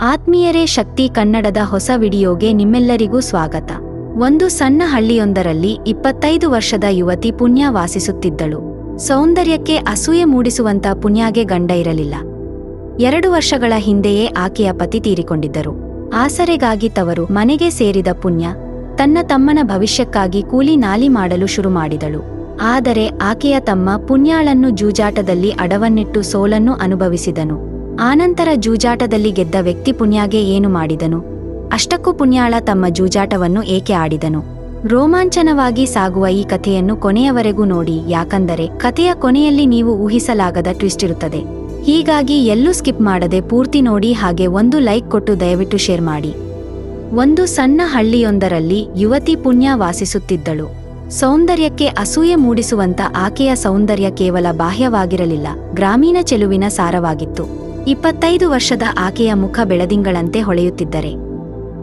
ಆತ್ಮೀಯರೇ ಶಕ್ತಿ ಕನ್ನಡದ ಹೊಸ ವಿಡಿಯೋಗೆ ನಿಮ್ಮೆಲ್ಲರಿಗೂ ಸ್ವಾಗತ. ಒಂದು ಸಣ್ಣ ಹಳ್ಳಿಯೊಂದರಲ್ಲಿ ಇಪ್ಪತ್ತೈದು ವರ್ಷದ ಯುವತಿ ಪುಣ್ಯ ವಾಸಿಸುತ್ತಿದ್ದಳು. ಸೌಂದರ್ಯಕ್ಕೆ ಅಸೂಯೆ ಮೂಡಿಸುವಂತ ಪುಣ್ಯಾಗೆ ಗಂಡ ಇರಲಿಲ್ಲ. ಎರಡು ವರ್ಷಗಳ ಹಿಂದೆಯೇ ಆಕೆಯ ಪತಿ ತೀರಿಕೊಂಡಿದ್ದರು. ಆಸರೆಗಾಗಿ ತವರು ಮನೆಗೆ ಸೇರಿದ ಪುಣ್ಯ, ತನ್ನ ತಮ್ಮನ ಭವಿಷ್ಯಕ್ಕಾಗಿ ಕೂಲಿ ನಾಲಿ ಮಾಡಲು ಶುರು ಮಾಡಿದಳು. ಆದರೆ ಆಕೆಯ ತಮ್ಮ ಪುಣ್ಯಾಳನ್ನು ಜೂಜಾಟದಲ್ಲಿ ಅಡವನ್ನಿಟ್ಟು ಸೋಲನ್ನು ಅನುಭವಿಸಿದನು. ಆನಂತರ ಜೂಜಾಟದಲ್ಲಿ ಗೆದ್ದ ವ್ಯಕ್ತಿ ಪುಣ್ಯಾಗೆ ಏನು ಮಾಡಿದನು? ಅಷ್ಟಕ್ಕೂ ಪುಣ್ಯಾಳ ತಮ್ಮ ಜೂಜಾಟವನ್ನು ಏಕೆ ಆಡಿದನು? ರೋಮಾಂಚನವಾಗಿ ಸಾಗುವ ಈ ಕಥೆಯನ್ನು ಕೊನೆಯವರೆಗೂ ನೋಡಿ, ಯಾಕಂದರೆ ಕಥೆಯ ಕೊನೆಯಲ್ಲಿ ನೀವು ಊಹಿಸಲಾಗದ ಟ್ವಿಸ್ಟ್ ಇರುತ್ತದೆ. ಹೀಗಾಗಿ ಎಲ್ಲೂ ಸ್ಕಿಪ್ ಮಾಡದೆ ಪೂರ್ತಿ ನೋಡಿ ಹಾಗೆ ಒಂದು ಲೈಕ್ ಕೊಟ್ಟು ದಯವಿಟ್ಟು ಶೇರ್ ಮಾಡಿ. ಒಂದು ಸಣ್ಣ ಹಳ್ಳಿಯೊಂದರಲ್ಲಿ ಯುವತಿ ಪುಣ್ಯ ವಾಸಿಸುತ್ತಿದ್ದಳು. ಸೌಂದರ್ಯಕ್ಕೆ ಅಸೂಯೆ ಮೂಡಿಸುವಂತ ಆಕೆಯ ಸೌಂದರ್ಯ ಕೇವಲ ಬಾಹ್ಯವಾಗಿರಲಿಲ್ಲ, ಗ್ರಾಮೀಣ ಚೆಲುವಿನ ಸಾರವಾಗಿತ್ತು. ಇಪ್ಪತ್ತೈದು ವರ್ಷದ ಆಕೆಯ ಮುಖ ಬೆಳದಿಂಗಳಂತೆ ಹೊಳೆಯುತ್ತಿದ್ದರೆ.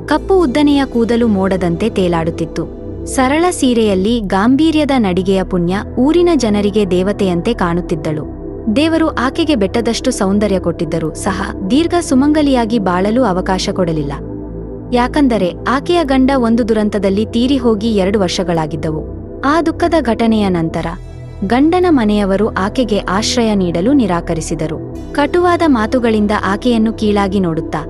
ಕಪ್ಪು ಉದ್ದನೆಯ ಕೂದಲು ಮೋಡದಂತೆ ತೇಲಾಡುತ್ತಿತ್ತು. ಸರಳ ಸೀರೆಯಲ್ಲಿ ಗಾಂಭೀರ್ಯದ ನಡಿಗೆಯ ಪುಣ್ಯ ಊರಿನ ಜನರಿಗೆ ದೇವತೆಯಂತೆ ಕಾಣುತ್ತಿದ್ದಳು. ದೇವರು ಆಕೆಗೆ ಬೆಟ್ಟದಷ್ಟು ಸೌಂದರ್ಯ ಕೊಟ್ಟಿದ್ದರೂ ಸಹ ದೀರ್ಘ ಸುಮಂಗಲಿಯಾಗಿ ಬಾಳಲು ಅವಕಾಶ ಕೊಡಲಿಲ್ಲ. ಯಾಕಂದರೆ ಆಕೆಯ ಗಂಡ ಒಂದು ದುರಂತದಲ್ಲಿ ತೀರಿ ಹೋಗಿ ಎರಡು ವರ್ಷಗಳಾಗಿದ್ದವು. ಆ ದುಃಖದ ಘಟನೆಯ ನಂತರ ಗಂಡನ ಮನೆಯವರು ಆಕೆಗೆ ಆಶ್ರಯ ನೀಡಲು ನಿರಾಕರಿಸಿದರು. ಕಟುವಾದ ಮಾತುಗಳಿಂದ ಆಕೆಯನ್ನು ಕೀಳಾಗಿ ನೋಡುತ್ತಾ,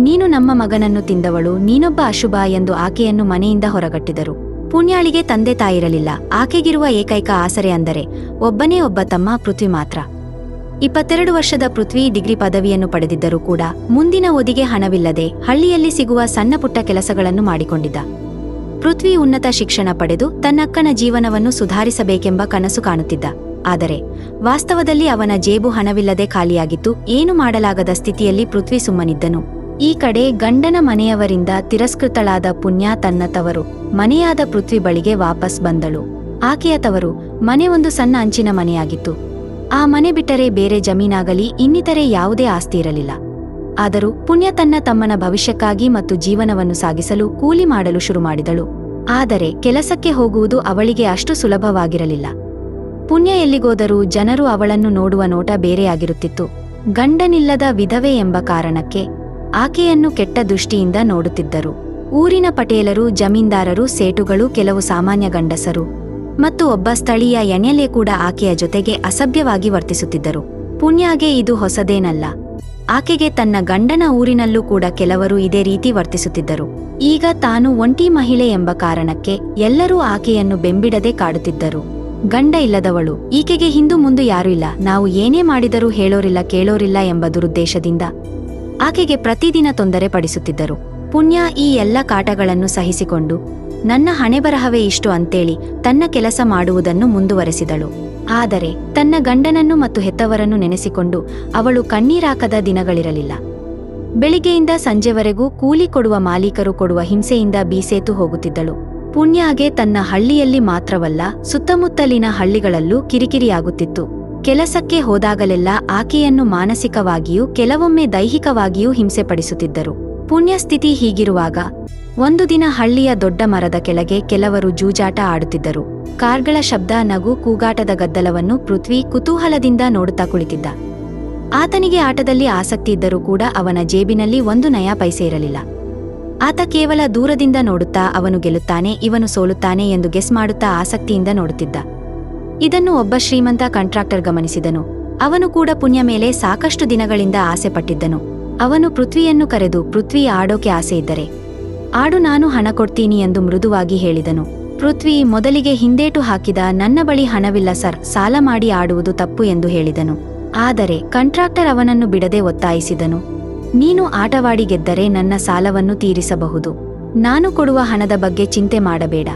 ನೀನು ನಮ್ಮ ಮಗನನ್ನು ತಿಂದವಳು, ನೀನೊಬ್ಬ ಅಶುಭ ಎಂದು ಆಕೆಯನ್ನು ಮನೆಯಿಂದ ಹೊರಗಟ್ಟಿದರು. ಪುಣ್ಯಾಳಿಗೆ ತಂದೆ ತಾಯಿರಲಿಲ್ಲ. ಆಕೆಗಿರುವ ಏಕೈಕ ಆಸರೆ ಅಂದರೆ, ಒಬ್ಬನೇ ಒಬ್ಬ ತಮ್ಮ ಪೃಥ್ವಿ ಮಾತ್ರ. ಇಪ್ಪತ್ತೆರಡು ವರ್ಷದ ಪೃಥ್ವಿ ಡಿಗ್ರಿ ಪದವಿಯನ್ನು ಪಡೆದಿದ್ದರೂ ಕೂಡ, ಮುಂದಿನ ಒದಿಗೆ ಹಣವಿಲ್ಲದೆ ಹಳ್ಳಿಯಲ್ಲಿ ಸಿಗುವ ಸಣ್ಣಪುಟ್ಟ ಕೆಲಸಗಳನ್ನು ಮಾಡಿಕೊಂಡಿದ್ದ. ಪೃಥ್ವಿ ಉನ್ನತ ಶಿಕ್ಷಣ ಪಡೆದು ತನ್ನಕ್ಕನ ಜೀವನವನ್ನು ಸುಧಾರಿಸಬೇಕೆಂಬ ಕನಸು ಕಾಣುತ್ತಿದ್ದ. ಆದರೆ ವಾಸ್ತವದಲ್ಲಿ ಅವನ ಜೇಬು ಹಣವಿಲ್ಲದೆ ಖಾಲಿಯಾಗಿತ್ತು ಏನು ಮಾಡಲಾಗದ ಸ್ಥಿತಿಯಲ್ಲಿ ಪೃಥ್ವಿ ಸುಮ್ಮನಿದ್ದನು. ಈ ಕಡೆ ಗಂಡನ ಮನೆಯವರಿಂದ ತಿರಸ್ಕೃತಳಾದ ಪುಣ್ಯ ತನ್ನ ತವರು ಮನೆಯಾದ ಪೃಥ್ವಿ ಬಳಿಗೆ ವಾಪಸ್ ಬಂದಳು. ಆಕೆಯ ತವರು ಮನೆ ಒಂದು ಸಣ್ಣ ಅಂಚಿನ ಮನೆಯಾಗಿತ್ತು. ಆ ಮನೆ ಬಿಟ್ಟರೆ ಬೇರೆ ಜಮೀನಾಗಲಿ ಇನ್ನಿತರೆ ಯಾವುದೇ ಆಸ್ತಿ ಇರಲಿಲ್ಲ. ಆದರೂ ಪುಣ್ಯ ತನ್ನ ತಮ್ಮನ ಭವಿಷ್ಯಕ್ಕಾಗಿ ಮತ್ತು ಜೀವನವನ್ನು ಸಾಗಿಸಲು ಕೂಲಿ ಮಾಡಲು ಶುರು ಮಾಡಿದಳು. ಆದರೆ ಕೆಲಸಕ್ಕೆ ಹೋಗುವುದು ಅವಳಿಗೆ ಅಷ್ಟು ಸುಲಭವಾಗಿರಲಿಲ್ಲ. ಪುಣ್ಯ ಎಲ್ಲಿಗೋದರೂ ಜನರು ಅವಳನ್ನು ನೋಡುವ ನೋಟ ಬೇರೆಯಾಗಿರುತ್ತಿತ್ತು. ಗಂಡನಿಲ್ಲದ ವಿಧವೆ ಎಂಬ ಕಾರಣಕ್ಕೆ ಆಕೆಯನ್ನು ಕೆಟ್ಟ ದೃಷ್ಟಿಯಿಂದ ನೋಡುತ್ತಿದ್ದರು. ಊರಿನ ಪಟೇಲರು, ಜಮೀನ್ದಾರರು, ಸೇಟುಗಳು, ಕೆಲವು ಸಾಮಾನ್ಯ ಗಂಡಸರು ಮತ್ತು ಒಬ್ಬ ಸ್ಥಳೀಯ ಎಣೆಲೆ ಕೂಡ ಆಕೆಯ ಜೊತೆಗೆ ಅಸಭ್ಯವಾಗಿ ವರ್ತಿಸುತ್ತಿದ್ದರು. ಪುಣ್ಯಾಗೆ ಇದು ಹೊಸದೇನಲ್ಲ. ಆಕೆಗೆ ತನ್ನ ಗಂಡನ ಊರಿನಲ್ಲೂ ಕೂಡ ಕೆಲವರು ಇದೇ ರೀತಿ ವರ್ತಿಸುತ್ತಿದ್ದರು. ಈಗ ತಾನು ಒಂಟಿ ಮಹಿಳೆ ಎಂಬ ಕಾರಣಕ್ಕೆ ಎಲ್ಲರೂ ಆಕೆಯನ್ನು ಬೆಂಬಿಡದೆ ಕಾಡುತ್ತಿದ್ದರು. ಗಂಡ ಇಲ್ಲದವಳು, ಈಕೆಗೆ ಹಿಂದು ಮುಂದು ಯಾರೂ ಇಲ್ಲ, ನಾವು ಏನೇ ಮಾಡಿದರೂ ಹೇಳೋರಿಲ್ಲ, ಕೇಳೋರಿಲ್ಲ ಎಂಬ ದುರುದ್ದೇಶದಿಂದ ಆಕೆಗೆ ಪ್ರತಿದಿನ ತೊಂದರೆ ಪಡಿಸುತ್ತಿದ್ದರು. ಪುಣ್ಯ ಈ ಎಲ್ಲ ಕಾಟಗಳನ್ನು ಸಹಿಸಿಕೊಂಡು ನನ್ನ ಹಣೆಬರಹವೇ ಇಷ್ಟು ಅಂತೇಳಿ ತನ್ನ ಕೆಲಸ ಮಾಡುವುದನ್ನು ಮುಂದುವರೆಸಿದಳು. ಆದರೆ ತನ್ನ ಗಂಡನನ್ನು ಮತ್ತು ಹೆತ್ತವರನ್ನು ನೆನೆಸಿಕೊಂಡು ಅವಳು ಕಣ್ಣೀರಾಕದ ದಿನಗಳಿರಲಿಲ್ಲ. ಬೆಳಿಗ್ಗೆಯಿಂದ ಸಂಜೆವರೆಗೂ ಕೂಲಿ ಕೊಡುವ ಮಾಲೀಕರು ಕೊಡುವ ಹಿಂಸೆಯಿಂದ ಬೀಸೇತು ಹೋಗುತ್ತಿದ್ದಳು. ಪುಣ್ಯಾಗೆ ತನ್ನ ಹಳ್ಳಿಯಲ್ಲಿ ಮಾತ್ರವಲ್ಲ, ಸುತ್ತಮುತ್ತಲಿನ ಹಳ್ಳಿಗಳಲ್ಲೂ ಕಿರಿಕಿರಿಯಾಗುತ್ತಿತ್ತು. ಕೆಲಸಕ್ಕೆ ಹೋದಾಗಲೆಲ್ಲ ಆಕೆಯನ್ನು ಮಾನಸಿಕವಾಗಿಯೂ, ಕೆಲವೊಮ್ಮೆ ದೈಹಿಕವಾಗಿಯೂ ಹಿಂಸೆಪಡಿಸುತ್ತಿದ್ದರು. ಪುಣ್ಯಸ್ಥಿತಿ ಹೀಗಿರುವಾಗ ಒಂದು ದಿನ ಹಳ್ಳಿಯ ದೊಡ್ಡ ಮರದ ಕೆಳಗೆ ಕೆಲವರು ಜೂಜಾಟ ಆಡುತ್ತಿದ್ದರು. ಕಾರ್ಗಳ ಶಬ್ದ, ನಗು, ಕೂಗಾಟದ ಗದ್ದಲವನ್ನು ಪೃಥ್ವಿ ಕುತೂಹಲದಿಂದ ನೋಡುತ್ತಾ ಕುಳಿತಿದ್ದ. ಆತನಿಗೆ ಆಟದಲ್ಲಿ ಆಸಕ್ತಿ ಇದ್ದರೂ ಕೂಡ ಅವನ ಜೇಬಿನಲ್ಲಿ ಒಂದು ನಯಾ ಪೈಸೆ ಇರಲಿಲ್ಲ. ಆತ ಕೇವಲ ದೂರದಿಂದ ನೋಡುತ್ತಾ ಅವನು ಗೆಲ್ಲುತ್ತಾನೆ, ಇವನು ಸೋಲುತ್ತಾನೆ ಎಂದು ಗೆಸ್ ಮಾಡುತ್ತಾ ಆಸಕ್ತಿಯಿಂದ ನೋಡುತ್ತಿದ್ದ. ಇದನ್ನು ಒಬ್ಬ ಶ್ರೀಮಂತ ಕಾಂಟ್ರಾಕ್ಟರ್ ಗಮನಿಸಿದನು. ಅವನು ಕೂಡ ಪುಣ್ಯ ಮೇಲೆ ಸಾಕಷ್ಟು ದಿನಗಳಿಂದ ಆಸೆ ಪಟ್ಟಿದ್ದನು ಅವನು ಪೃಥ್ವಿಯನ್ನು ಕರೆದು, ಪೃಥ್ವಿ, ಆಡೋಕೆ ಆಸೆ ಇದ್ದರೆ ಆಡು ನಾನು ಹಣ ಕೊಡ್ತೀನಿ ಎಂದು ಮೃದುವಾಗಿ ಹೇಳಿದನು. ಪೃಥ್ವಿ ಮೊದಲಿಗೆ ಹಿಂದೇಟು ಹಾಕಿದ ನನ್ನ ಬಳಿ ಹಣವಿಲ್ಲ ಸರ್, ಸಾಲ ಮಾಡಿ ಆಡುವುದು ತಪ್ಪು ಎಂದು ಹೇಳಿದನು. ಆದರೆ ಕಂಟ್ರಾಕ್ಟರ್ ಅವನನ್ನು ಬಿಡದೆ ಒತ್ತಾಯಿಸಿದನು. ನೀನು ಆಟವಾಡಿ ಗೆದ್ದರೆ ನನ್ನ ಸಾಲವನ್ನು ತೀರಿಸಬಹುದು. ನಾನು ಕೊಡುವ ಹಣದ ಬಗ್ಗೆ ಚಿಂತೆ ಮಾಡಬೇಡ.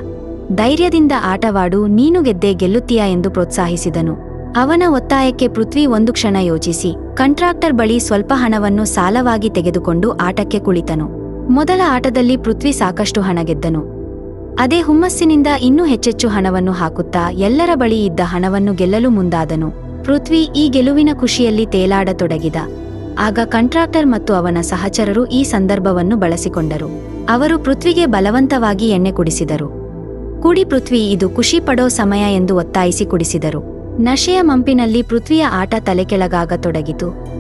ಧೈರ್ಯದಿಂದ ಆಟವಾಡು, ನೀನು ಗೆದ್ದೆ ಗೆಲ್ಲುತ್ತೀಯ ಎಂದು ಪ್ರೋತ್ಸಾಹಿಸಿದನು. ಅವನ ಒತ್ತಾಯಕ್ಕೆ ಪೃಥ್ವಿ ಒಂದು ಕ್ಷಣ ಯೋಚಿಸಿ, ಕಂಟ್ರಾಕ್ಟರ್ ಬಳಿ ಸ್ವಲ್ಪ ಹಣವನ್ನು ಸಾಲವಾಗಿ ತೆಗೆದುಕೊಂಡು ಆಟಕ್ಕೆ ಕುಳಿತನು. ಮೊದಲ ಆಟದಲ್ಲಿ ಪೃಥ್ವಿ ಸಾಕಷ್ಟು ಹಣ ಗೆದ್ದನು ಅದೇ ಹುಮ್ಮಸ್ಸಿನಿಂದ ಇನ್ನೂ ಹೆಚ್ಚೆಚ್ಚು ಹಣವನ್ನು ಹಾಕುತ್ತಾ ಎಲ್ಲರ ಬಳಿ ಇದ್ದ ಹಣವನ್ನು ಗೆಲ್ಲಲು ಮುಂದಾದನು. ಪೃಥ್ವಿ ಈ ಗೆಲುವಿನ ಖುಷಿಯಲ್ಲಿ ತೇಲಾಡತೊಡಗಿದ. ಆಗ ಕಂಟ್ರಾಕ್ಟರ್ ಮತ್ತು ಅವನ ಸಹಚರರು ಈ ಸಂದರ್ಭವನ್ನು ಬಳಸಿಕೊಂಡರು. ಅವರು ಪೃಥ್ವಿಗೆ ಬಲವಂತವಾಗಿ ಎಣ್ಣೆ ಕುಡಿಸಿದರು. ಕುಡಿ ಪೃಥ್ವಿ, ಇದು ಖುಷಿ ಪಡೋ ಸಮಯ ಎಂದು ಒತ್ತಾಯಿಸಿ ಕುಡಿಸಿದರು. ನಶೆಯ ಮಂಪಿನಲ್ಲಿ ಪೃಥ್ವಿಯ ಆಟ ತಲೆಕೆಳಗಾಗತೊಡಗಿತು.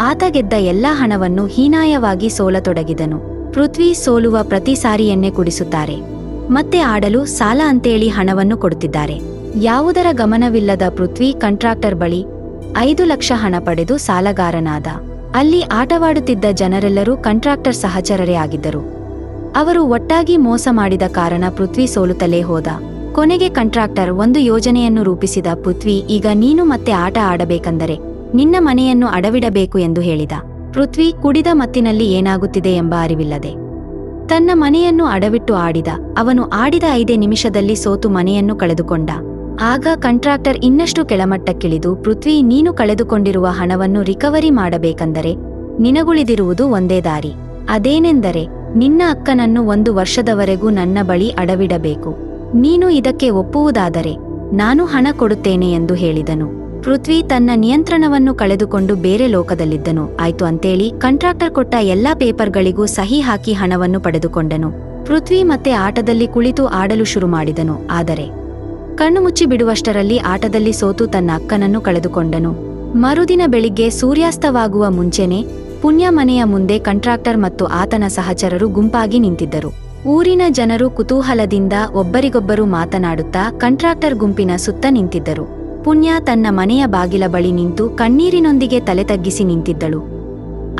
ಆತ ಗೆದ್ದ ಎಲ್ಲಾ ಹಣವನ್ನು ಹೀನಾಯವಾಗಿ ಸೋಲತೊಡಗಿದನು. ಪೃಥ್ವಿ ಸೋಲುವ ಪ್ರತಿ ಸಾರಿ ಎಣ್ಣೆ ಕುಡಿಸುತ್ತಾರೆ. ಮತ್ತೆ ಆಡಲು ಸಾಲ ಅಂತೇಳಿ ಹಣವನ್ನು ಕೊಡುತ್ತಿದ್ದಾರೆ. ಯಾವುದರ ಗಮನವಿಲ್ಲದ ಪೃಥ್ವಿ ಕಂಟ್ರಾಕ್ಟರ್ ಬಳಿ ಐದು ಲಕ್ಷ ಹಣ ಪಡೆದು ಸಾಲಗಾರನಾದ. ಅಲ್ಲಿ ಆಟವಾಡುತ್ತಿದ್ದ ಜನರೆಲ್ಲರೂ ಕಂಟ್ರಾಕ್ಟರ್ ಸಹಚರರೇ ಆಗಿದ್ದರು. ಅವರು ಒಟ್ಟಾಗಿ ಮೋಸ ಮಾಡಿದ ಕಾರಣ ಪೃಥ್ವಿ ಸೋಲುತ್ತಲೇ ಹೋದ. ಕೊನೆಗೆ ಕಂಟ್ರಾಕ್ಟರ್ ಒಂದು ಯೋಜನೆಯನ್ನು ರೂಪಿಸಿದ ಪೃಥ್ವಿ, ಈಗ ನೀನು ಮತ್ತೆ ಆಟ ಆಡಬೇಕೆಂದರೆ ನಿನ್ನ ಮನೆಯನ್ನು ಅಡವಿಡಬೇಕು ಎಂದು ಹೇಳಿದ. ಪೃಥ್ವಿ ಕುಡಿದ ಮತ್ತಿನಲ್ಲಿ ಏನಾಗುತ್ತಿದೆ ಎಂಬ ಅರಿವಿಲ್ಲದೆ. ತನ್ನ ಮನೆಯನ್ನು ಅಡವಿಟ್ಟು ಆಡಿದ. ಅವನು ಆಡಿದ ಐದೇ ನಿಮಿಷದಲ್ಲಿ ಸೋತು ಮನೆಯನ್ನು ಕಳೆದುಕೊಂಡ. ಆಗ ಕಂಟ್ರಾಕ್ಟರ್ ಇನ್ನಷ್ಟು ಕೆಳಮಟ್ಟಕ್ಕಿಳಿದು, ಪೃಥ್ವಿ, ನೀನು ಕಳೆದುಕೊಂಡಿರುವ ಹಣವನ್ನು ರಿಕವರಿ ಮಾಡಬೇಕೆಂದರೆ ನಿನಗುಳಿದಿರುವುದು ಒಂದೇ ದಾರಿ. ಅದೇನೆಂದರೆ, ನಿನ್ನ ಅಕ್ಕನನ್ನು ಒಂದು ವರ್ಷದವರೆಗೂ ನನ್ನ ಬಳಿ ಅಡವಿಡಬೇಕು. ನೀನು ಇದಕ್ಕೆ ಒಪ್ಪುವುದಾದರೆ, ನಾನು ಹಣ ಕೊಡುತ್ತೇನೆ ಎಂದು ಹೇಳಿದನು. ಪೃಥ್ವಿ ತನ್ನ ನಿಯಂತ್ರಣವನ್ನು ಕಳೆದುಕೊಂಡು ಬೇರೆ ಲೋಕದಲ್ಲಿದ್ದನು. ಆಯ್ತು ಅಂತೇಳಿ ಕಂಟ್ರಾಕ್ಟರ್ ಕೊಟ್ಟ ಎಲ್ಲಾ ಪೇಪರ್ಗಳಿಗೂ ಸಹಿ ಹಾಕಿ ಹಣವನ್ನು ಪಡೆದುಕೊಂಡನು. ಪೃಥ್ವಿ ಮತ್ತೆ ಆಟದಲ್ಲಿ ಕುಳಿತು ಆಡಲು ಶುರು ಮಾಡಿದನು. ಆದರೆ ಕಣ್ಣು ಮುಚ್ಚಿ ಬಿಡುವಷ್ಟರಲ್ಲಿ ಆಟದಲ್ಲಿ ಸೋತು ತನ್ನ ಅಕ್ಕನನ್ನು ಕಳೆದುಕೊಂಡನು. ಮರುದಿನ ಬೆಳಿಗ್ಗೆ ಸೂರ್ಯಾಸ್ತವಾಗುವ ಮುಂಚೆನೆ ಪುಣ್ಯ ಮನೆಯ ಮುಂದೆ ಕಂಟ್ರಾಕ್ಟರ್ ಮತ್ತು ಆತನ ಸಹಚರರು ಗುಂಪಾಗಿ ನಿಂತಿದ್ದರು. ಊರಿನ ಜನರು ಕುತೂಹಲದಿಂದ ಒಬ್ಬರಿಗೊಬ್ಬರು ಮಾತನಾಡುತ್ತಾ ಕಂಟ್ರಾಕ್ಟರ್ ಗುಂಪಿನ ಸುತ್ತ ನಿಂತಿದ್ದರು. ಪುಣ್ಯ ತನ್ನ ಮನೆಯ ಬಾಗಿಲ ಬಳಿ ನಿಂತು ಕಣ್ಣೀರಿನೊಂದಿಗೆ ತಲೆ ತಗ್ಗಿಸಿ ನಿಂತಿದ್ದಳು.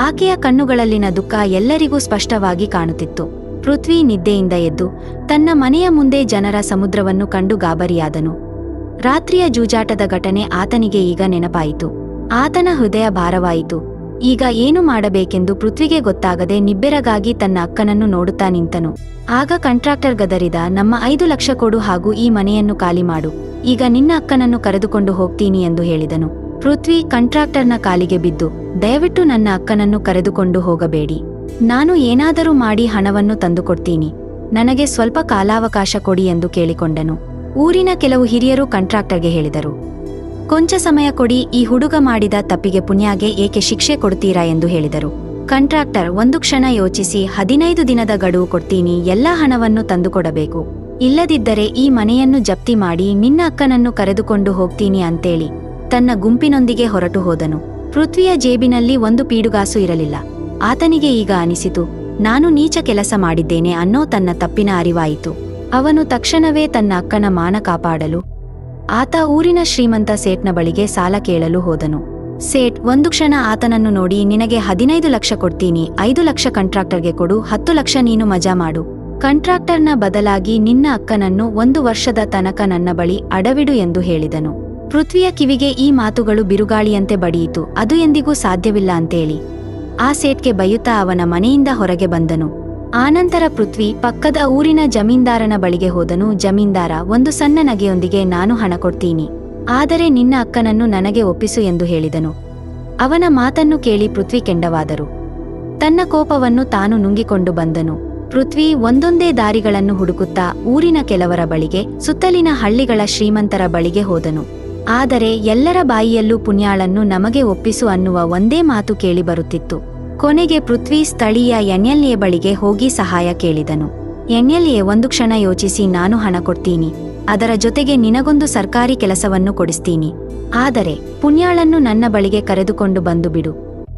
ಆಕೆಯ ಕಣ್ಣುಗಳಲ್ಲಿನ ದುಃಖ ಎಲ್ಲರಿಗೂ ಸ್ಪಷ್ಟವಾಗಿ ಕಾಣುತ್ತಿತ್ತು. ಪೃಥ್ವಿ ನಿದ್ದೆಯಿಂದ ಎದ್ದು ತನ್ನ ಮನೆಯ ಮುಂದೆ ಜನರ ಸಮುದ್ರವನ್ನು ಕಂಡು ಗಾಬರಿಯಾದನು. ರಾತ್ರಿಯ ಜೂಜಾಟದ ಘಟನೆ ಆತನಿಗೆ ಈಗ ನೆನಪಾಯಿತು. ಆತನ ಹೃದಯ ಭಾರವಾಯಿತು. ಈಗ ಏನು ಮಾಡಬೇಕೆಂದು ಪೃಥ್ವಿಗೆ ಗೊತ್ತಾಗದೆ ನಿಬ್ಬೆರಗಾಗಿ ತನ್ನ ಅಕ್ಕನನ್ನು ನೋಡುತ್ತಾ ನಿಂತನು. ಆಗ ಕಂಟ್ರಾಕ್ಟರ್ ಗದರಿದ, ನಮ್ಮ ಐದು ಲಕ್ಷ ಕೊಡು ಹಾಗೂ ಈ ಮನೆಯನ್ನು ಖಾಲಿ ಮಾಡು. ಈಗ ನಿನ್ನ ಅಕ್ಕನನ್ನು ಕರೆದುಕೊಂಡು ಹೋಗ್ತೀನಿ ಎಂದು ಹೇಳಿದನು. ಪೃಥ್ವಿ ಕಂಟ್ರಾಕ್ಟರ್ನ ಕಾಲಿಗೆ ಬಿದ್ದು, ದಯವಿಟ್ಟು ನನ್ನ ಅಕ್ಕನನ್ನು ಕರೆದುಕೊಂಡು ಹೋಗಬೇಡಿ. ನಾನು ಏನಾದರೂ ಮಾಡಿ ಹಣವನ್ನು ತಂದುಕೊಡ್ತೀನಿ. ನನಗೆ ಸ್ವಲ್ಪ ಕಾಲಾವಕಾಶ ಕೊಡಿ ಎಂದು ಕೇಳಿಕೊಂಡನು. ಊರಿನ ಕೆಲವು ಹಿರಿಯರು ಕಂಟ್ರಾಕ್ಟರ್ಗೆ ಹೇಳಿದರು. ಕೊಂಚ ಸಮಯ ಕೊಡಿ ಈ ಹುಡುಗ ಮಾಡಿದ ತಪ್ಪಿಗೆ ಪುಣ್ಯಾಗೆ ಏಕೆ ಶಿಕ್ಷೆ ಕೊಡ್ತೀರಾ ಎಂದು ಹೇಳಿದರು. ಕಂಟ್ರಾಕ್ಟರ್, ಒಂದು ಕ್ಷಣ ಯೋಚಿಸಿ ಹದಿನೈದು ದಿನದ ಗಡುವು ಕೊಡ್ತೀನಿ, ಎಲ್ಲಾ ಹಣವನ್ನು ತಂದುಕೊಡಬೇಕು. ಇಲ್ಲದಿದ್ದರೆ ಈ ಮನೆಯನ್ನು ಜಪ್ತಿ ಮಾಡಿ ನಿನ್ನ ಅಕ್ಕನನ್ನು ಕರೆದುಕೊಂಡು ಹೋಗ್ತೀನಿ ಅಂತೇಳಿ ತನ್ನ ಗುಂಪಿನೊಂದಿಗೆ ಹೊರಟು ಹೋದನು. ಪೃಥ್ವಿಯ ಜೇಬಿನಲ್ಲಿ ಒಂದು ಪೀಡುಗಾಸು ಇರಲಿಲ್ಲ. ಆತನಿಗೆ ಈಗ ಅನಿಸಿತು, ನಾನು ನೀಚ ಕೆಲಸ ಮಾಡಿದ್ದೇನೆ ಅನ್ನೋ ತನ್ನ ತಪ್ಪಿನ ಅರಿವಾಯಿತು. ಅವನು ತಕ್ಷಣವೇ ತನ್ನ ಅಕ್ಕನ ಮಾನ ಕಾಪಾಡಲು ಆತ ಊರಿನ ಶ್ರೀಮಂತ ಸೇಟ್ನ ಬಳಿಗೆ ಸಾಲ ಕೇಳಲು ಹೋದನು. ಸೇಟ್ ಒಂದು ಕ್ಷಣ ಆತನನ್ನು ನೋಡಿ, ನಿನಗೆ ಹದಿನೈದು ಲಕ್ಷ ಕೊಡ್ತೀನಿ, ಐದು ಲಕ್ಷ ಕಂಟ್ರಾಕ್ಟರ್ಗೆ ಕೊಡು, ಹತ್ತು ಲಕ್ಷ ನೀನು ಮಜಾ ಮಾಡು. ಕಂಟ್ರಾಕ್ಟರ್ನ ಬದಲಾಗಿ ನಿನ್ನ ಅಕ್ಕನನ್ನು ಒಂದು ವರ್ಷದ ತನಕ ನನ್ನ ಬಳಿ ಅಡವಿಡು ಎಂದು ಹೇಳಿದನು. ಪೃಥ್ವಿಯ ಕಿವಿಗೆ ಈ ಮಾತುಗಳು ಬಿರುಗಾಳಿಯಂತೆ ಬಡಿಯಿತು, ಅದು ಎಂದಿಗೂ ಸಾಧ್ಯವಿಲ್ಲ ಅಂತೇಳಿ. ಆ ಸೇಟ್ಗೆ ಬೈಯುತ್ತಾ ಅವನ ಮನೆಯಿಂದ ಹೊರಗೆ ಬಂದನು. ಆನಂತರ ಪೃಥ್ವಿ ಪಕ್ಕದ ಊರಿನ ಜಮೀನ್ದಾರನ ಬಳಿಗೆ ಹೋದನು. ಜಮೀನ್ದಾರ, ಒಂದು ಸಣ್ಣ ನಗೆಯೊಂದಿಗೆ ನಾನು ಹಣ ಕೊಡ್ತೀನಿ. ಆದರೆ ನಿನ್ನ ಅಕ್ಕನನ್ನು ನನಗೆ ಒಪ್ಪಿಸು ಎಂದು ಹೇಳಿದನು. ಅವನ ಮಾತನ್ನು ಕೇಳಿ ಪೃಥ್ವಿ ಕೆಂಡವಾದರು. ತನ್ನ ಕೋಪವನ್ನು ತಾನು ನುಂಗಿಕೊಂಡು ಬಂದನು. ಪೃಥ್ವಿ ಒಂದೊಂದೇ ದಾರಿಗಳನ್ನು ಹುಡುಕುತ್ತಾ ಊರಿನ ಕೆಲವರ ಬಳಿಗೆ, ಸುತ್ತಲಿನ ಹಳ್ಳಿಗಳ ಶ್ರೀಮಂತರ ಬಳಿಗೆ ಹೋದನು. ಆದರೆ ಎಲ್ಲರ ಬಾಯಿಯಲ್ಲೂ ಪುಣ್ಯಾಳನ್ನು ನಮಗೆ ಒಪ್ಪಿಸು ಅನ್ನುವ ಒಂದೇ ಮಾತು ಕೇಳಿಬರುತ್ತಿತ್ತು ಕೊನೆಗೆ ಪೃಥ್ವಿ ಸ್ಥಳೀಯ ಎನ್ಎಲ್ಎ ಬಳಿಗೆ ಹೋಗಿ ಸಹಾಯ ಕೇಳಿದನು. ಎನ್ಎಲ್ಎ ಒಂದು ಕ್ಷಣ ಯೋಚಿಸಿ ನಾನು ಹಣ ಕೊಡ್ತೀನಿ. ಅದರ ಜೊತೆಗೆ ನಿನಗೊಂದು ಸರ್ಕಾರಿ ಕೆಲಸವನ್ನು ಕೊಡಿಸ್ತೀನಿ. ಆದರೆ, ಪುಣ್ಯಾಳನ್ನು ನನ್ನ ಬಳಿಗೆ ಕರೆದುಕೊಂಡು ಬಂದು ಬಿಡು.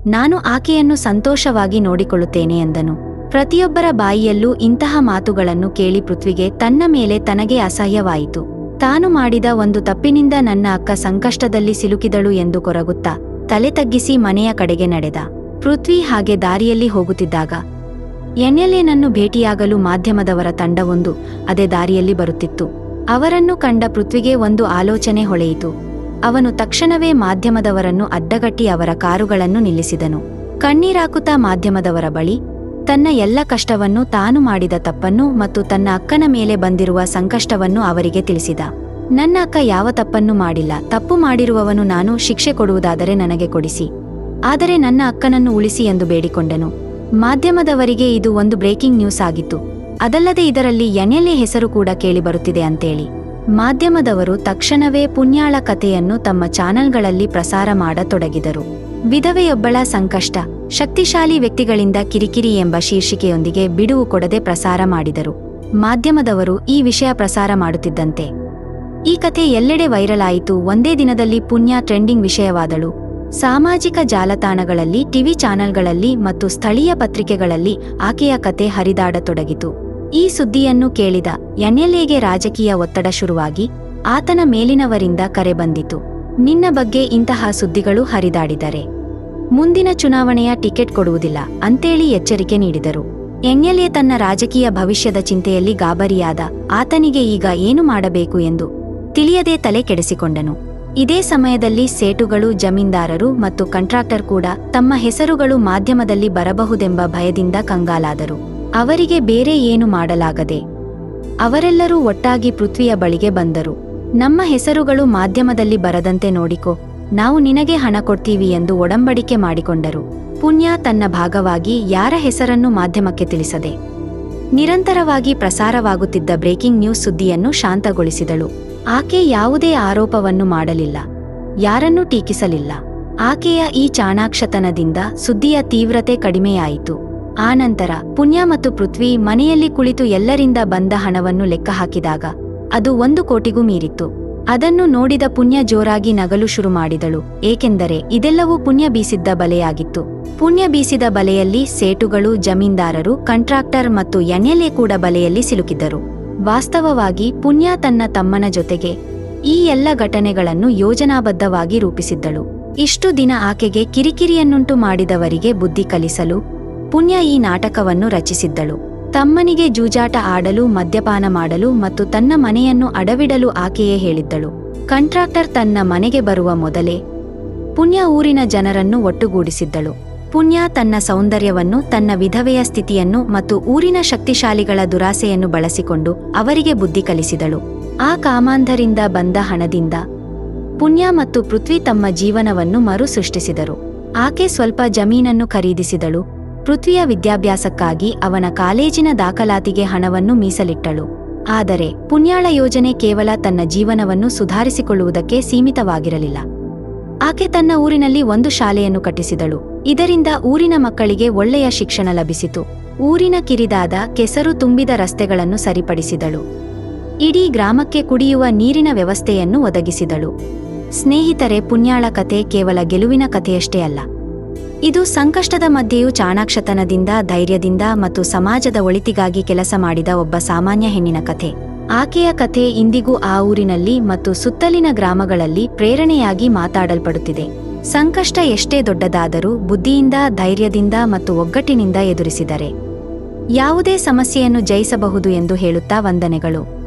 ನಾನು ಆಕೆಯನ್ನು ಸಂತೋಷವಾಗಿ ನೋಡಿಕೊಳ್ಳುತ್ತೇನೆ ಎಂದನು. ಪ್ರತಿಯೊಬ್ಬರ ಬಾಯಿಯಲ್ಲೂ ಇಂತಹ ಮಾತುಗಳನ್ನು ಕೇಳಿ ಪೃಥ್ವಿಗೆ ತನ್ನ ಮೇಲೆ ತನಗೆ ಅಸಹ್ಯವಾಯಿತು. ತಾನು ಮಾಡಿದ ಒಂದು ತಪ್ಪಿನಿಂದ ನನ್ನ ಅಕ್ಕ ಸಂಕಷ್ಟದಲ್ಲಿ ಸಿಲುಕಿದಳು ಎಂದು ಕೊರಗುತ್ತಾ ತಲೆ ತಗ್ಗಿಸಿ ಮನೆಯ ಕಡೆಗೆ ನಡೆದ. ಪೃಥ್ವಿ ಹಾಗೆ ದಾರಿಯಲ್ಲಿ ಹೋಗುತ್ತಿದ್ದಾಗ ಎನ್ಎಲ್ಎನನ್ನು ಭೇಟಿಯಾಗಲು ಮಾಧ್ಯಮದವರ ತಂಡವೊಂದು ಅದೇ ದಾರಿಯಲ್ಲಿ ಬರುತ್ತಿತ್ತು. ಅವರನ್ನು ಕಂಡ ಪೃಥ್ವಿಗೆ ಒಂದು ಆಲೋಚನೆ ಹೊಳೆಯಿತು. ಅವನು ತಕ್ಷಣವೇ ಮಾಧ್ಯಮದವರನ್ನು ಅಡ್ಡಗಟ್ಟಿ ಅವರ ಕಾರುಗಳನ್ನು ನಿಲ್ಲಿಸಿದನು. ಕಣ್ಣೀರಾಕುತ್ತಾ ಮಾಧ್ಯಮದವರ ಬಳಿ ತನ್ನ ಎಲ್ಲ ಕಷ್ಟವನ್ನು ತಾನು ಮಾಡಿದ ತಪ್ಪನ್ನು ಮತ್ತು ತನ್ನ ಅಕ್ಕನ ಮೇಲೆ ಬಂದಿರುವ ಸಂಕಷ್ಟವನ್ನು ಅವರಿಗೆ ತಿಳಿಸಿದ. ನನ್ನ ಅಕ್ಕ ಯಾವ ತಪ್ಪನ್ನು ಮಾಡಿಲ್ಲ, ತಪ್ಪು ಮಾಡಿರುವವನು ನಾನು ಶಿಕ್ಷೆ ಕೊಡುವುದಾದರೆ ನನಗೆ ಕೊಡಿಸಿ. ಆದರೆ ನನ್ನ ಅಕ್ಕನನ್ನು ಉಳಿಸಿ ಎಂದು ಬೇಡಿಕೊಂಡನು. ಮಾಧ್ಯಮದವರಿಗೆ ಇದು ಒಂದು ಬ್ರೇಕಿಂಗ್ ನ್ಯೂಸ್ ಆಗಿತ್ತು. ಅದಲ್ಲದೆ ಇದರಲ್ಲಿ ಎನ್ಎಲ್ಎ ಹೆಸರು ಕೂಡ ಕೇಳಿಬರುತ್ತಿದೆ ಅಂತೇಳಿ. ಮಾಧ್ಯಮದವರು ತಕ್ಷಣವೇ ಪುಣ್ಯಾಳ ಕಥೆಯನ್ನು ತಮ್ಮ ಚಾನೆಲ್ಗಳಲ್ಲಿ ಪ್ರಸಾರ ಮಾಡತೊಡಗಿದರು. ವಿಧವೆಯೊಬ್ಬಳ ಸಂಕಷ್ಟ, ಶಕ್ತಿಶಾಲಿ ವ್ಯಕ್ತಿಗಳಿಂದ ಕಿರಿಕಿರಿ ಎಂಬ ಶೀರ್ಷಿಕೆಯೊಂದಿಗೆ ಬಿಡುವು ಕೊಡದೆ ಪ್ರಸಾರ ಮಾಡಿದರು. ಮಾಧ್ಯಮದವರು ಈ ವಿಷಯ ಪ್ರಸಾರ ಮಾಡುತ್ತಿದ್ದಂತೆ. ಈ ಕಥೆ ಎಲ್ಲೆಡೆ ವೈರಲ್ ಆಯಿತು. ಒಂದೇ ದಿನದಲ್ಲಿ ಪುಣ್ಯ ಟ್ರೆಂಡಿಂಗ್ ವಿಷಯವಾದಳು. ಸಾಮಾಜಿಕ ಜಾಲತಾಣಗಳಲ್ಲಿ, ಟಿವಿ ಚಾನೆಲ್ಗಳಲ್ಲಿ ಮತ್ತು ಸ್ಥಳೀಯ ಪತ್ರಿಕೆಗಳಲ್ಲಿ ಆಕೆಯ ಕತೆ ಹರಿದಾಡತೊಡಗಿತು. ಈ ಸುದ್ದಿಯನ್ನು ಕೇಳಿದ ಎನ್ಎಲ್ಎಗೆ ರಾಜಕೀಯ ಒತ್ತಡ ಶುರುವಾಗಿ, ಆತನ ಮೇಲಿನವರಿಂದ ಕರೆ ಬಂದಿತು. ನಿನ್ನ ಬಗ್ಗೆ ಇಂತಹ ಸುದ್ದಿಗಳು ಹರಿದಾಡಿದರೆ. ಮುಂದಿನ ಚುನಾವಣೆಯ ಟಿಕೆಟ್ ಕೊಡುವುದಿಲ್ಲ ಅಂತೇಳಿ ಎಚ್ಚರಿಕೆ ನೀಡಿದರು. ಎನ್ಎಲ್ಎ ತನ್ನ ರಾಜಕೀಯ ಭವಿಷ್ಯದ ಚಿಂತೆಯಲ್ಲಿ ಗಾಬರಿಯಾದ ಆತನಿಗೆ ಈಗ ಏನು ಮಾಡಬೇಕು ಎಂದು ತಿಳಿಯದೆ ತಲೆ ಕೆಡಿಸಿಕೊಂಡನು. ಇದೇ ಸಮಯದಲ್ಲಿ ಸೇಟುಗಳು, ಜಮೀನ್ದಾರರು ಮತ್ತು ಕಂಟ್ರಾಕ್ಟರ್ ಕೂಡ ತಮ್ಮ ಹೆಸರುಗಳು ಮಾಧ್ಯಮದಲ್ಲಿ ಬರಬಹುದೆಂಬ ಭಯದಿಂದ ಕಂಗಾಲಾದರು. ಅವರಿಗೆ ಬೇರೆ ಏನು ಮಾಡಲಾಗದೆ ಅವರೆಲ್ಲರೂ ಒಟ್ಟಾಗಿ ಪೃಥ್ವಿಯ ಬಳಿಗೆ ಬಂದರು. ನಮ್ಮ ಹೆಸರುಗಳು ಮಾಧ್ಯಮದಲ್ಲಿ ಬರದಂತೆ ನೋಡಿಕೊ, ನಾವು ನಿನಗೆ ಹಣ ಕೊಡ್ತೀವಿ ಎಂದು ಒಡಂಬಡಿಕೆ ಮಾಡಿಕೊಂಡರು. ಪುಣ್ಯ ತನ್ನ ಭಾಗವಾಗಿ ಯಾರ ಹೆಸರನ್ನು ಮಾಧ್ಯಮಕ್ಕೆ ತಿಳಿಸದೆ ನಿರಂತರವಾಗಿ ಪ್ರಸಾರವಾಗುತ್ತಿದ್ದ ಬ್ರೇಕಿಂಗ್ ನ್ಯೂಸ್ ಸುದ್ದಿಯನ್ನು ಶಾಂತಗೊಳಿಸಿದಳು. ಆಕೆ ಯಾವುದೇ ಆರೋಪವನ್ನು ಮಾಡಲಿಲ್ಲ, ಯಾರನ್ನೂ ಟೀಕಿಸಲಿಲ್ಲ. ಆಕೆಯ ಈ ಚಾಣಾಕ್ಷತನದಿಂದ ಸುದ್ದಿಯ ತೀವ್ರತೆ ಕಡಿಮೆಯಾಯಿತು. ಆನಂತರ ಪುಣ್ಯ ಮತ್ತು ಪೃಥ್ವಿ ಮನೆಯಲ್ಲಿ ಕುಳಿತು ಎಲ್ಲರಿಂದ ಬಂದ ಹಣವನ್ನು ಲೆಕ್ಕ ಹಾಕಿದಾಗ ಅದು ಒಂದು ಕೋಟಿಗೂ ಮೀರಿತ್ತು. ಅದನ್ನು ನೋಡಿದ ಪುಣ್ಯ ಜೋರಾಗಿ ನಗಲು ಶುರು ಮಾಡಿದಳು, ಏಕೆಂದರೆ ಇದೆಲ್ಲವೂ ಪುಣ್ಯ ಬೀಸಿದ್ದ ಬಲೆಯಾಗಿತ್ತು. ಪುಣ್ಯ ಬೀಸಿದ ಬಲೆಯಲ್ಲಿ ಸೇಟುಗಳು, ಜಮೀನ್ದಾರರು, ಕಂಟ್ರಾಕ್ಟರ್ ಮತ್ತು ಎನ್ಎಲ್ಎ ಕೂಡ ಬಲೆಯಲ್ಲಿ ಸಿಲುಕಿದ್ದರು. ವಾಸ್ತವವಾಗಿ ಪುಣ್ಯ ತನ್ನ ತಮ್ಮನ ಜೊತೆಗೆ. ಈ ಎಲ್ಲ ಘಟನೆಗಳನ್ನು ಯೋಜನಾಬದ್ಧವಾಗಿ ರೂಪಿಸಿದ್ದಳು. ಇಷ್ಟು ದಿನ ಆಕೆಗೆ ಕಿರಿಕಿರಿಯನ್ನುಂಟು ಮಾಡಿದವರಿಗೆ ಬುದ್ಧಿ ಕಲಿಸಲು, ಪುಣ್ಯ ಈ ನಾಟಕವನ್ನು ರಚಿಸಿದ್ದಳು. ತಮ್ಮನಿಗೆ ಜೂಜಾಟ ಆಡಲು, ಮದ್ಯಪಾನ ಮಾಡಲು ಮತ್ತು ತನ್ನ ಮನೆಯನ್ನು ಅಡವಿಡಲು ಆಕೆಯೇ ಹೇಳಿದ್ದಳು. ಕಂಟ್ರಾಕ್ಟರ್ ತನ್ನ ಮನೆಗೆ ಬರುವ ಮೊದಲೇ, ಪುಣ್ಯ ಊರಿನ ಜನರನ್ನು ಒಟ್ಟುಗೂಡಿಸಿದ್ದಳು. ಪುಣ್ಯ ತನ್ನ ಸೌಂದರ್ಯವನ್ನು, ತನ್ನ ವಿಧವೆಯ ಸ್ಥಿತಿಯನ್ನು ಮತ್ತು ಊರಿನ ಶಕ್ತಿಶಾಲಿಗಳ ದುರಾಸೆಯನ್ನು ಬಳಸಿಕೊಂಡು ಅವರಿಗೆ ಬುದ್ಧಿ ಕಲಿಸಿದಳು. ಆ ಕಾಮಾಂಧರಿಂದ ಬಂದ ಹಣದಿಂದ ಪುಣ್ಯ ಮತ್ತು ಪೃಥ್ವಿ ತಮ್ಮ ಜೀವನವನ್ನು ಮರು ಸೃಷ್ಟಿಸಿದರು ಆಕೆ ಸ್ವಲ್ಪ ಜಮೀನನ್ನು ಖರೀದಿಸಿದಳು. ಪೃಥ್ವಿಯ ವಿದ್ಯಾಭ್ಯಾಸಕ್ಕಾಗಿ ಅವನ ಕಾಲೇಜಿನ ದಾಖಲಾತಿಗೆ ಹಣವನ್ನು ಮೀಸಲಿಟ್ಟಳು. ಆದರೆ ಪುಣ್ಯಾಳ ಯೋಜನೆ ಕೇವಲ ತನ್ನ ಜೀವನವನ್ನು ಸುಧಾರಿಸಿಕೊಳ್ಳುವುದಕ್ಕೆ ಸೀಮಿತವಾಗಿರಲಿಲ್ಲ. ಆಕೆ ತನ್ನ ಊರಿನಲ್ಲಿ ಒಂದು ಶಾಲೆಯನ್ನು ಕಟ್ಟಿಸಿದಳು. ಇದರಿಂದ ಊರಿನ ಮಕ್ಕಳಿಗೆ ಒಳ್ಳೆಯ ಶಿಕ್ಷಣ ಲಭಿಸಿತು. ಊರಿನ ಕಿರಿದಾದ ಕೆಸರು ತುಂಬಿದ ರಸ್ತೆಗಳನ್ನು ಸರಿಪಡಿಸಿದಳು. ಇಡೀ ಗ್ರಾಮಕ್ಕೆ ಕುಡಿಯುವ ನೀರಿನ ವ್ಯವಸ್ಥೆಯನ್ನು ಒದಗಿಸಿದಳು. ಸ್ನೇಹಿತರೆ, ಪುಣ್ಯಾಳ ಕಥೆ ಕೇವಲ ಗೆಲುವಿನ ಕಥೆಯಷ್ಟೇ ಅಲ್ಲ. ಇದು ಸಂಕಷ್ಟದ ಮಧ್ಯೆಯೂ ಚಾಣಾಕ್ಷತನದಿಂದ, ಧೈರ್ಯದಿಂದ ಮತ್ತು ಸಮಾಜದ ಒಳಿತಿಗಾಗಿ ಕೆಲಸ ಮಾಡಿದ ಒಬ್ಬ ಸಾಮಾನ್ಯ ಹೆಣ್ಣಿನ ಕಥೆ. ಆಕೆಯ ಕಥೆ ಇಂದಿಗೂ ಆ ಊರಿನಲ್ಲಿ ಮತ್ತು ಸುತ್ತಲಿನ ಗ್ರಾಮಗಳಲ್ಲಿ ಪ್ರೇರಣೆಯಾಗಿ ಮಾತಾಡಲ್ಪಡುತ್ತಿದೆ. ಸಂಕಷ್ಟ ಎಷ್ಟೇ ದೊಡ್ಡದಾದರೂ ಬುದ್ಧಿಯಿಂದ ಧೈರ್ಯದಿಂದ ಮತ್ತು ಒಗ್ಗಟ್ಟಿನಿಂದ ಎದುರಿಸಿದರೆ ಯಾವುದೇ ಸಮಸ್ಯೆಯನ್ನು ಜಯಿಸಬಹುದು ಎಂದು ಹೇಳುತ್ತಾ ವಂದನೆಗಳು.